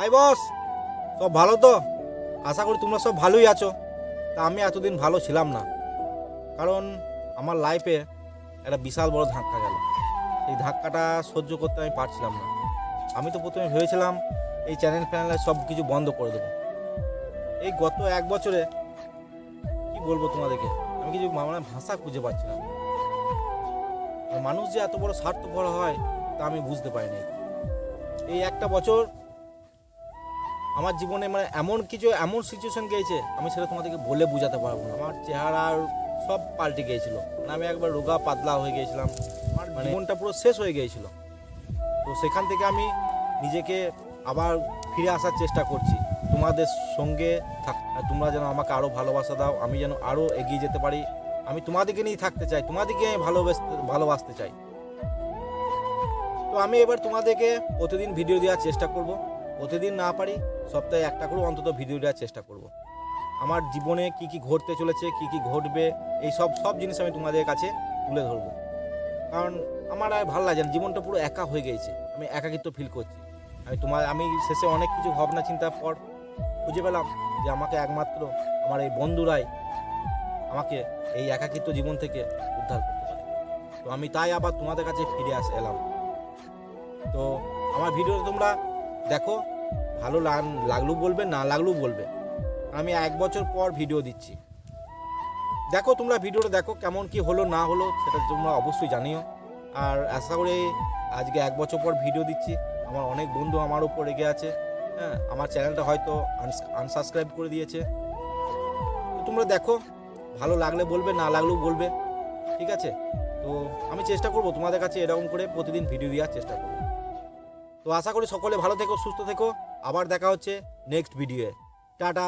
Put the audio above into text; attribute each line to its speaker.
Speaker 1: Hi boss, সব ভালো তো? আশা করি তোমরা সব ভালোই আছো। তা আমি এতদিন ভালো ছিলাম না। কারণ আমার লাইফে একটা বিশাল বড় ধাক্কা গেল। এই ধাক্কাটা সহ্য করতে আমি পারছিলাম না। আমি তো প্রথমে ভেবেছিলাম এই চ্যানেল ফ্যানেলে সব কিছু বন্ধ করে দেবো। এই গত এক বছরে কি বলব তোমাদেরকে? আমি কিছু মানে ভাষা খুঁজে পাচ্ছি না। মানুষ যে এত বড় স্বার্থপর হয় তা আমি বুঝতে পারিনি। এই একটা বছর আমার জীবনে মানে এমন কিছু এমন সিচুয়েশন গিয়েছে আমি সেটা তোমাদেরকে বলে বোঝাতে পারব না। আমার চেহারা আর সব পাল্টে গিয়েছিল। মানে আমি একবার রোগা পাতলা হয়ে গিয়েছিলাম। আমার মানে জীবনটা পুরো শেষ হয়ে গিয়েছিল। তো সেখান থেকে আমি নিজেকে আবার ফিরে আসার চেষ্টা করছি। তোমাদের সঙ্গে থাক তোমরা যেন আমাকে আরও ভালোবাসা দাও আমি যেন আরও এগিয়ে যেতে পারি। আমি তোমাদেরকে নিয়েই থাকতে চাই তোমাদেরকে আমি ভালোবাসতে ভালোবাসতে চাই। তো আমি এবার তোমাদেরকে প্রতিদিন ভিডিও দেওয়ার চেষ্টা করব। প্রতিদিন না পারি, সপ্তাহে একটা করে অন্তত ভিডিও দেওয়ার চেষ্টা করব। আমার জীবনে কি কি ঘটতে চলেছে, কি কি ঘটবে, এই সব সব জিনিস আমি তোমাদের কাছে তুলে ধরবো। কারণ আমার আর ভালো লাগে জীবনটা পুরো একা হয়ে গিয়েছে আমি একাকিত্ব ফিল করছি। আমি তোমার, আমি শেষে অনেক কিছু ভাবনা চিন্তার পর খুঁজে পেলাম যে আমাকে একমাত্র আমার এই বন্ধুরাই আমাকে এই একাকিত্ব জীবন থেকে উদ্ধার করতে পারে। তো আমি তাই আবার তোমাদের কাছে ফিরে আস, এলাম। তো আমার ভিডিওটা তোমরা দেখো, ভালো লাগ- লাগলেও বলবে, না লাগলেও বলবে। আমি এক বছর পর ভিডিও দিচ্ছি। দেখো, তোমরা ভিডিওটা দেখো কেমন কি হলো, না হলো, সেটা তোমরা অবশ্যই জানিও। আর আশা করি আজকে এক বছর পর ভিডিও দিচ্ছি। আমার অনেক বন্ধু আমার উপর রেগে আছে। হ্যাঁ আমার চ্যানেলটা হয়তো আনসাবস্ক্রাইব করে দিয়েছে। তো তোমরা দেখো, ভালো লাগলে বলবে, না লাগলেও বলবে। ঠিক আছে? তো আমি চেষ্টা করব তোমাদের কাছে এরকম করে প্রতিদিন ভিডিও দেওয়ার চেষ্টা করব। আশা করি সকলে ভালো থেকো সুস্থ থেকো। আবার দেখা হচ্ছে নেক্সট ভিডিওয়ে টাটা।